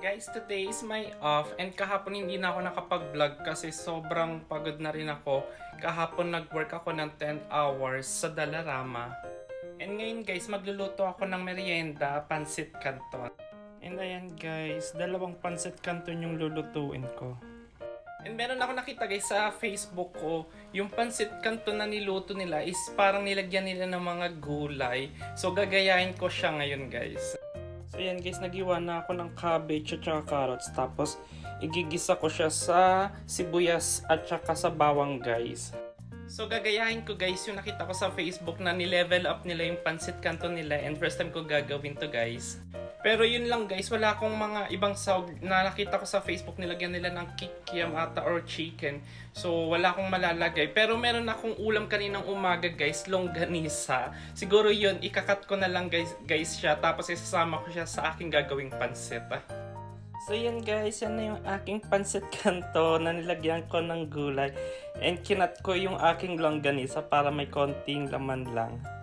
Guys, today is my off and kahapon hindi na ako nakapag-vlog kasi sobrang pagod na rin ako. Kahapon nag-work ako ng 10 hours sa Dalarama. And ngayon guys, magluluto ako ng merienda, pansit canton. And ayan guys, dalawang pansit canton yung lulutuin ko. And meron ako nakita guys sa Facebook ko, yung pansit canton na niluto nila is parang nilagyan nila ng mga gulay. So gagayahin ko siya ngayon guys. So yan guys, nagiwa na ako ng cabbage at saka carrots. Tapos igigisa ko siya sa sibuyas at saka sa bawang guys. So gagayahin ko guys yung nakita ko sa Facebook na ni-level up nila yung pancit canton nila and first time ko gagawin to guys. Pero yun lang guys, wala akong mga ibang sahog na nakita ko sa Facebook nilagyan nila ng kikiam ata or chicken. So wala akong malalagay. Pero meron akong ulam kaninang umaga guys, longganisa. Siguro yun, ikakat ko na lang guys, guys siya tapos isasama ko siya sa aking gagawing pansit. ah. So yan guys, yan na yung aking pansit kanto na nilagyan ko ng gulay. And kinat ko yung aking longganisa para may konting laman lang.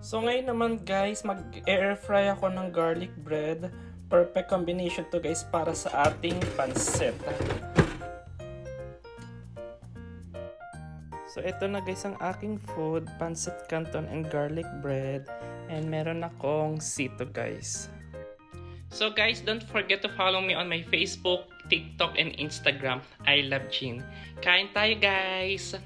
So ngayon naman guys, mag-air fry ako ng garlic bread. Perfect combination to guys para sa ating pansit. So ito na guys ang aking food, pancit canton and garlic bread. And meron akong sito guys. So guys, don't forget to follow me on my Facebook, TikTok, and Instagram. I love Jean. Kain tayo guys!